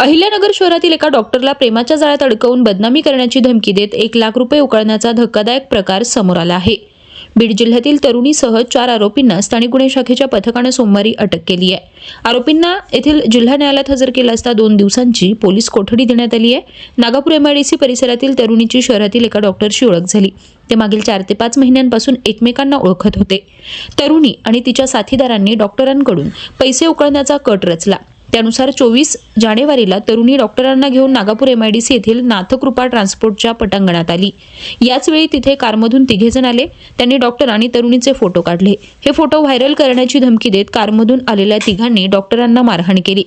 अहिल्यानगर शहरातील एका डॉक्टरला प्रेमाच्या जाळ्यात अडकवून बदनामी करण्याची धमकी देत एक लाख रुपये उकळण्याचा धक्कादायक प्रकार समोर आला आहे. बीड जिल्ह्यातील तरुणीसह चार आरोपींना स्थानिक गुन्हे शाखेच्या पथकानं सोमवारी अटक केली आहे. आरोपींना येथील जिल्हा न्यायालयात हजर केला असता दोन दिवसांची पोलीस कोठडी देण्यात आली आहे. नागापूर एमआयडीसी परिसरातील तरुणीची शहरातील एका डॉक्टरशी ओळख झाली. ते मागील चार ते पाच महिन्यांपासून एकमेकांना ओळखत होते. तरुणी आणि तिच्या साथीदारांनी डॉक्टरांकडून पैसे उकळण्याचा कट रचला. त्यानुसार चोवीस जानेवारीला तरुणी डॉक्टरांना घेऊन नागापूर एमआयडीसी येथील नाथकृपा ट्रान्सपोर्टच्या पटांगणात आली. याचवेळी तिथे कारमधून तिघेजण आले. त्यांनी डॉक्टर आणि तरुणीचे फोटो काढले. हे फोटो व्हायरल करण्याची धमकी देत कारमधून आलेल्या तिघांनी डॉक्टरांना मारहाण केली.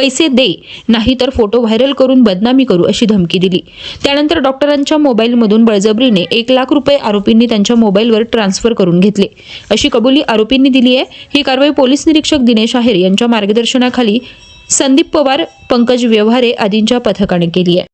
पैसे दे नाही तर फोटो व्हायरल करून बदनामी करू अशी धमकी दिली. त्यानंतर डॉक्टरांच्या मोबाईलमधून बळजबरीने एक लाख रुपये आरोपींनी त्यांच्या मोबाईलवर ट्रान्सफर करून घेतले. अशी कबुली आरोपींनी दिली आहे. ही कारवाई पोलीस निरीक्षक दिनेश आहेर यांच्या मार्गदर्शनाखाली संदीप पवार पंकज व्यवहारे आदींच्या पथकाने केली आहे.